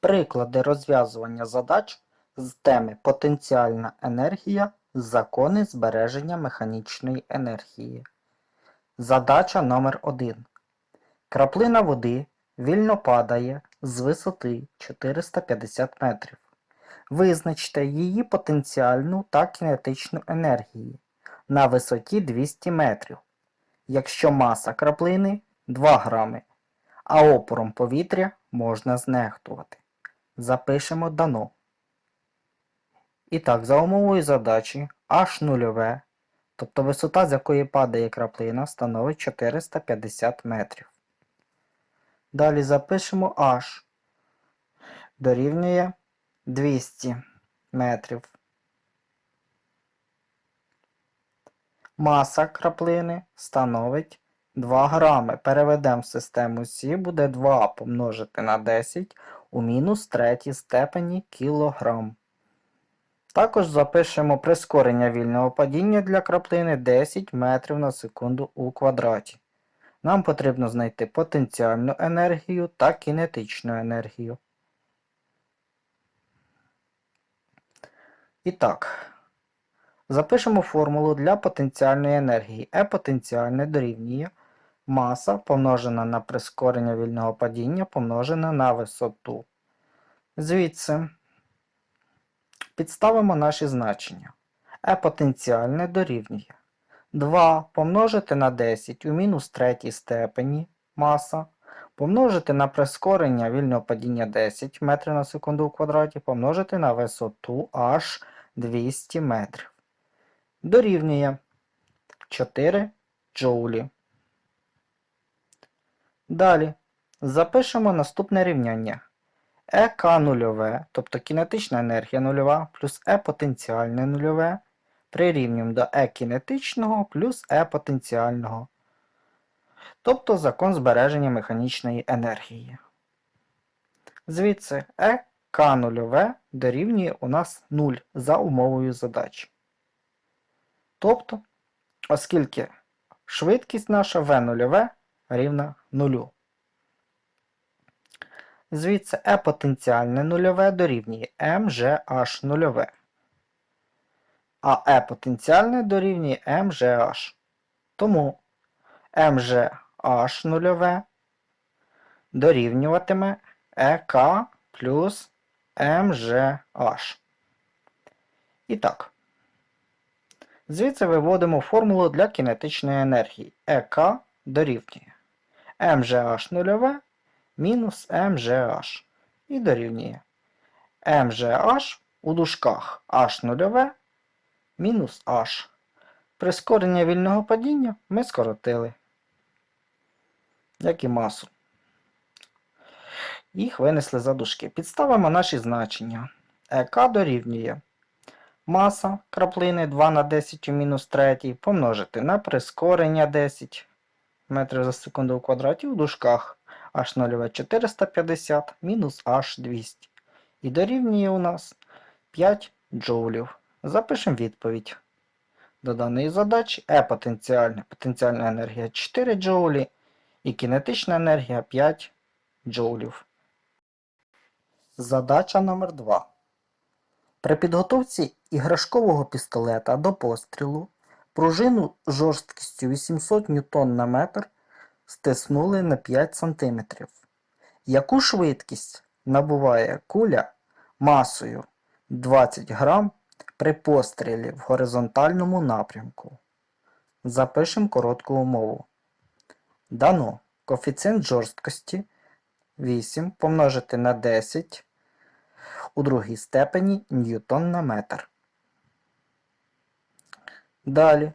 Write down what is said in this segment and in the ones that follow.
Приклади розв'язування задач з теми Потенціальна енергія. Закони збереження механічної енергії. Задача номер 1 Краплина води вільно падає з висоти 450 метрів. Визначте її потенціальну та кінетичну енергії на висоті 200 метрів, якщо маса краплини 2 грами, а опором повітря можна знехтувати. Запишемо дано. І так, за умовою задачі H нульове, тобто висота, з якої падає краплина, становить 450 метрів. Далі запишемо H дорівнює 200 метрів. Маса краплини становить 2 грами. Переведемо в систему Сі, буде 2 помножити на 10 у мінус третій степені кілограм. Також запишемо прискорення вільного падіння для краплини 10 метрів на секунду у квадраті. Нам потрібно знайти потенціальну енергію та кінетичну енергію. І так, запишемо формулу для потенціальної енергії. Е потенціальне дорівнює маса помножена на прискорення вільного падіння помножена на висоту. Звідси підставимо наші значення. Е потенціальне дорівнює 2 помножити на 10 у мінус третій степені маса, помножити на прискорення вільного падіння 10 метрів на секунду у квадраті, помножити на висоту аж 200 метрів. Дорівнює 4 джоулі. Далі запишемо наступне рівняння. ЕК нульове, тобто кінетична енергія нульова, плюс Е потенціальне нульове прирівнюємо до Е кінетичного плюс Е потенціального. Тобто закон збереження механічної енергії. Звідси ЕК нульове дорівнює у нас 0 за умовою задачі. Тобто, оскільки швидкість наша В нульове рівна 0. Звідси Е потенціальне нульове дорівнює МЖH нульове. А Е потенціальне дорівнює МЖH. Тому МЖH нульове дорівнюватиме ЕК плюс МЖH. І так. Звідси виводимо формулу для кінетичної енергії. ЕК дорівнює МЖH нульове мінус МЖH. І дорівнює МЖH у дужках H нульове мінус H. Прискорення вільного падіння ми скоротили, як і масу. Їх винесли за дужки. Підставимо наші значення. ЕК дорівнює маса краплини 2 на 10 у мінус 3 помножити на прискорення 10 метрів за секунду в квадраті у дужках H0 450 мінус H200. І дорівнює у нас 5 джоулів. Запишемо відповідь. До даної задачі Е потенціальна, потенціальна енергія 4 джоулі і кінетична енергія 5 джоулів. Задача номер 2 При підготовці іграшкового пістолета до пострілу пружину жорсткістю 800 Ньютон на метр стиснули на 5 см. Яку швидкість набуває куля масою 20 грам при пострілі в горизонтальному напрямку? Запишемо коротку умову. Дано коефіцієнт жорсткості 8 помножити на 10 у другій степені ньютон на метр. Далі.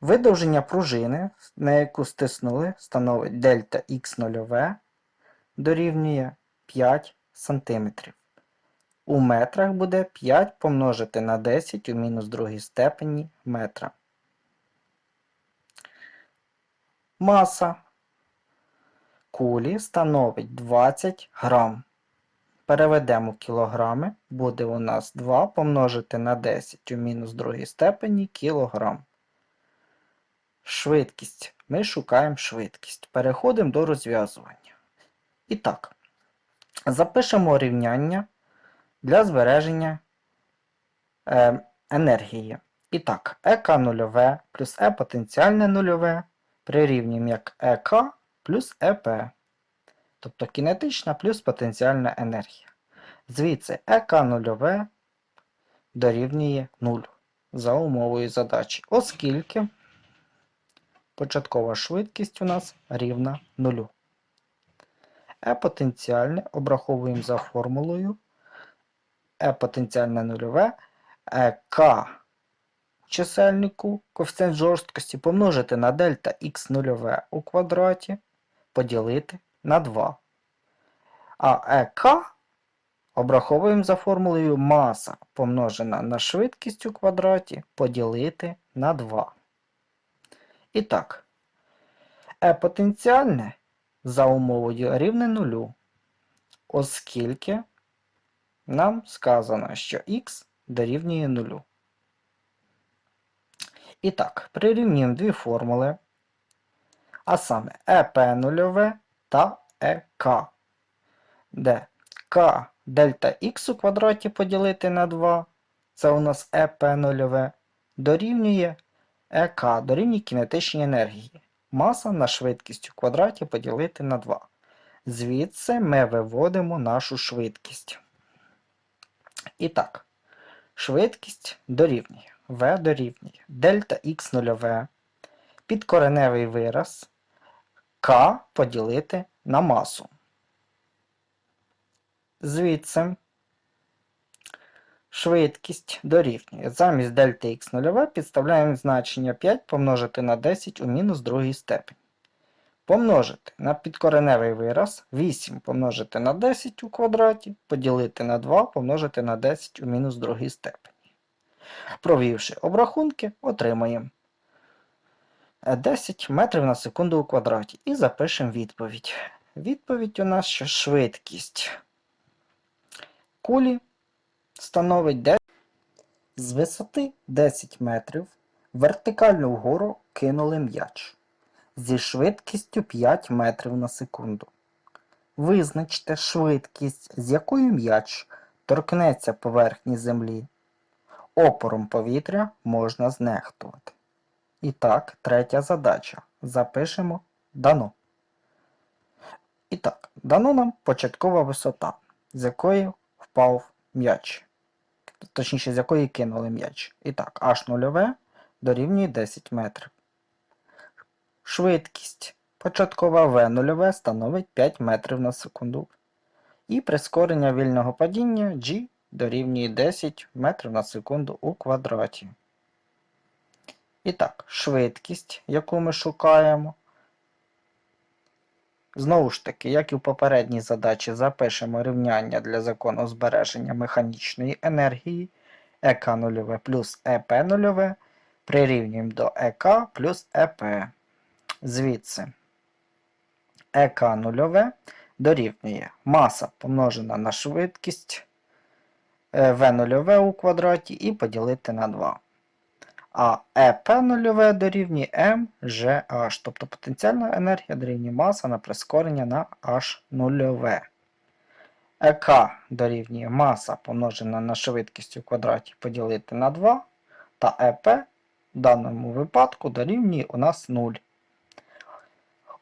Видовження пружини, на яку стиснули, становить дельта х0 дорівнює 5 см. У метрах буде 5 помножити на 10 у мінус другій степені метра. Маса кулі становить 20 грам. Переведемо в кілограми, буде у нас 2 помножити на 10 у мінус другій степені кілограм. Швидкість. Ми шукаємо швидкість. Переходимо до розв'язування. І так, Запишемо рівняння для збереження е, енергії. І так, ЕК нульове плюс Е потенціальне нульове прирівнюємо як ЕК плюс ЕП. Тобто кінетична плюс потенціальна енергія. Звідси ЕК нульове дорівнює 0 за умовою задачі, оскільки початкова швидкість у нас рівна 0. Е потенціальне обраховуємо за формулою Е потенціальне нульове, е К чисельнику коефіцієнт жорсткості помножити на дельта х нульове у квадраті поділити на 2. А ЕК обраховуємо за формулою маса помножена на швидкість у квадраті поділити на 2. І так, Е потенціальне за умовою рівне нулю, оскільки нам сказано, що х дорівнює нулю. І так, прирівнюємо дві формули, а саме ЕП нульове та ЕК, де К дельта х у квадраті поділити на 2, це у нас ЕП нульове, дорівнює ЕК, дорівнює кінетичній енергії. Маса на швидкість у квадраті поділити на 2. Звідси ми виводимо нашу швидкість. І так, швидкість дорівнює. В дорівнює дельта х нульове, підкореневий вираз К поділити на масу. Звідси швидкість дорівнює. Замість дельта х нульове підставляємо значення 5 помножити на 10 у мінус другій степені. Помножити на підкореневий вираз 8 помножити на 10 у квадраті, поділити на 2 помножити на 10 у мінус другій степені. Провівши обрахунки, отримаємо 10 метрів на секунду у квадраті. І запишемо відповідь. Відповідь у нас що швидкість кулі становить 10. З висоти 10 метрів вертикально вгору кинули м'яч зі швидкістю 5 метрів на секунду. Визначте швидкість, з якою м'яч торкнеться поверхні землі. Опором повітря можна знехтувати. І так, третя задача. Запишемо дано. І так, дано нам початкова висота, з якої впав м'яч. Точніше, з якої кинули м'яч. І так, h нульове дорівнює 10 метрів. Швидкість початкова v нульове становить 5 метрів на секунду. І прискорення вільного падіння g дорівнює 10 метрів на секунду у квадраті. І так, швидкість, яку ми шукаємо. Знову ж таки, як і в попередній задачі, запишемо рівняння для закону збереження механічної енергії ЕК нульове плюс ЕП нульове прирівнюємо до ЕК плюс ЕП. Звідси ЕК нульове дорівнює маса помножена на швидкість В нульове у квадраті і поділити на 2. А ЕП нульове дорівнює МЖH, тобто потенціальна енергія дорівнює маса на прискорення на H нульове. ЕК дорівнює маса помножена на швидкість у квадраті поділити на 2, та ЕП в даному випадку дорівнює у нас 0.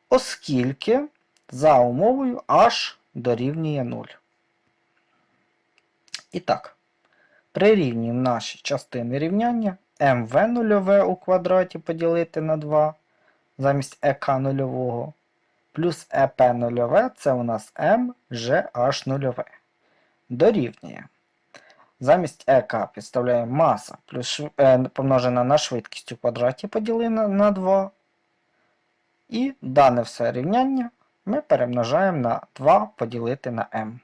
Оскільки за умовою H дорівнює 0. І так, прирівнюємо наші частини рівняння МВ нульове у квадраті поділити на 2 замість ЕК нульового. Плюс ЕП нульове це у нас МЖH нульове. Дорівнює. Замість ЕК підставляємо маса плюс е, помножена на швидкість у квадраті поділена на 2. І дане все рівняння ми перемножаємо на 2 поділити на m.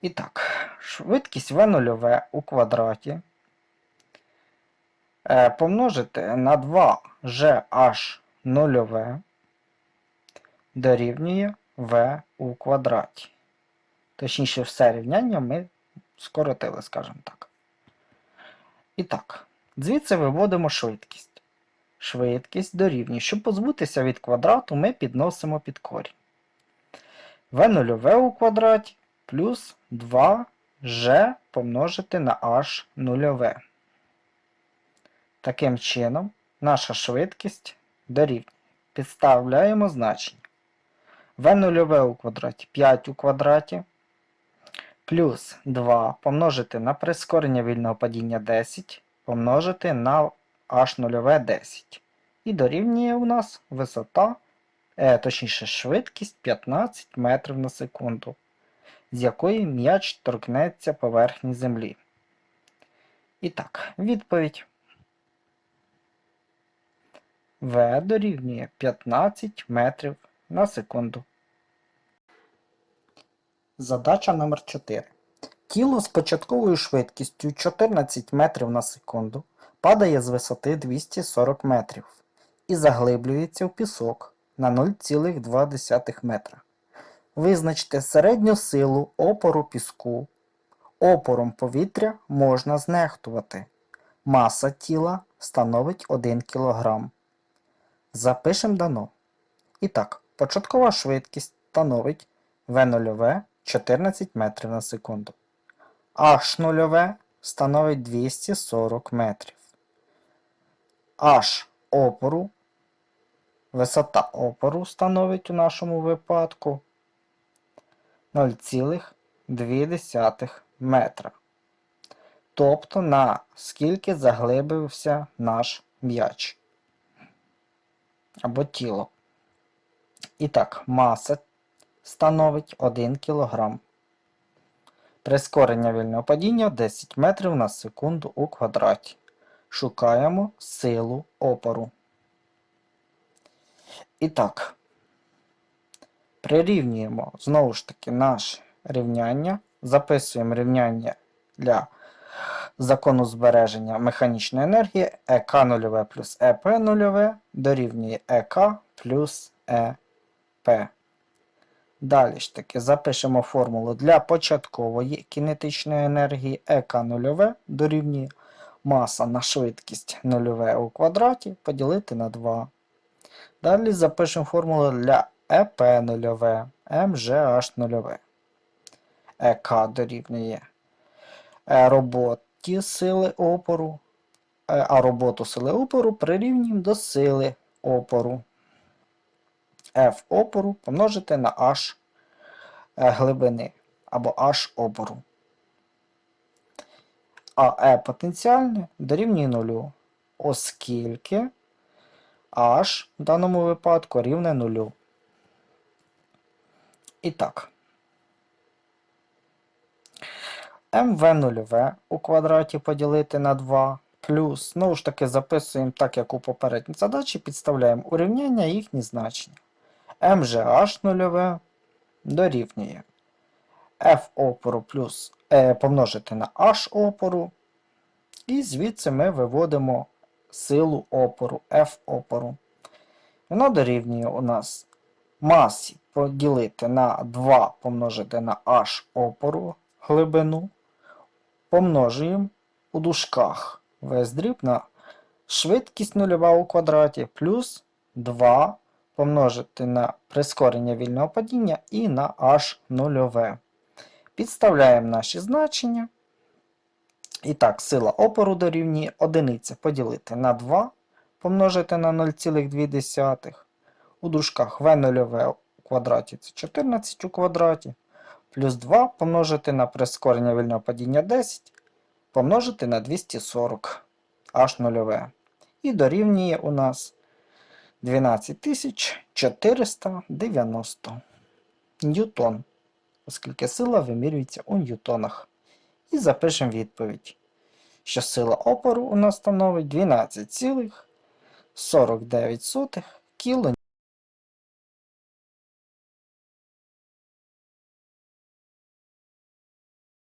І так, швидкість v нульове у квадраті помножити на 2 gh нульове дорівнює v у квадраті. Точніше, все рівняння ми скоротили, скажімо так. І так, звідси виводимо швидкість. Швидкість дорівнює. Щоб позбутися від квадрату, ми підносимо під корінь. В нульове у квадраті плюс 2G помножити на H нульове. Таким чином, наша швидкість дорівнює. Підставляємо значення. В нульове у квадраті 5 у квадраті плюс 2 помножити на прискорення вільного падіння 10 помножити на h нульове 10. І дорівнює у нас висота, е, точніше швидкість 15 метрів на секунду, з якої м'яч торкнеться поверхні землі. І так, відповідь. В дорівнює 15 метрів на секунду. Задача номер 4. Тіло з початковою швидкістю 14 метрів на секунду падає з висоти 240 метрів і заглиблюється в пісок на 0,2 метра. Визначте середню силу опору піску. Опором повітря можна знехтувати. Маса тіла становить 1 кг. Запишемо дано. І так, початкова швидкість становить В0 14 метрів на секунду. H нульове становить 240 метрів. H опору, висота опору становить у нашому випадку 0,2 метра. Тобто на скільки заглибився наш м'яч або тіло. І маса становить 1 кг. Прискорення вільного падіння 10 метрів на секунду у квадраті. Шукаємо силу опору. І так, прирівнюємо знову ж таки наше рівняння. Записуємо рівняння для закону збереження механічної енергії ЕК 0 плюс ЕП 0 дорівнює ЕК плюс ЕП. Далі ж таки запишемо формулу для початкової кінетичної енергії ЕК 0 дорівнює маса на швидкість 0 у квадраті поділити на 2. Далі запишемо формулу для ЕП 0 МЖH 0 ЕК дорівнює е, роботі сили опору, е, а роботу сили опору прирівнюємо до сили опору. F опору помножити на H е, глибини або H опору. А E потенціальне дорівнює нулю, оскільки H в даному випадку рівне нулю. І так. МВ0В у квадраті поділити на 2 плюс, знову ж таки, записуємо так, як у попередній задачі, підставляємо урівняння їхні значення. МЖH 0 дорівнює F опору плюс е, помножити на H опору. І звідси ми виводимо силу опору F опору. Вона дорівнює у нас масі поділити на 2 помножити на H опору глибину. Помножуємо у дужках весь дріб на швидкість нульова у квадраті плюс 2 помножити на прискорення вільного падіння і на h нульове. Підставляємо наші значення. І так, сила опору дорівнює 1 поділити на 2 помножити на 0,2. У дужках v нульове у квадраті це 14 у квадраті. Плюс 2 помножити на прискорення вільного падіння 10 помножити на 240 h нульове. І дорівнює у нас 12490 ньютон, оскільки сила вимірюється у ньютонах. І запишемо відповідь, що сила опору у нас становить 12,49 кН.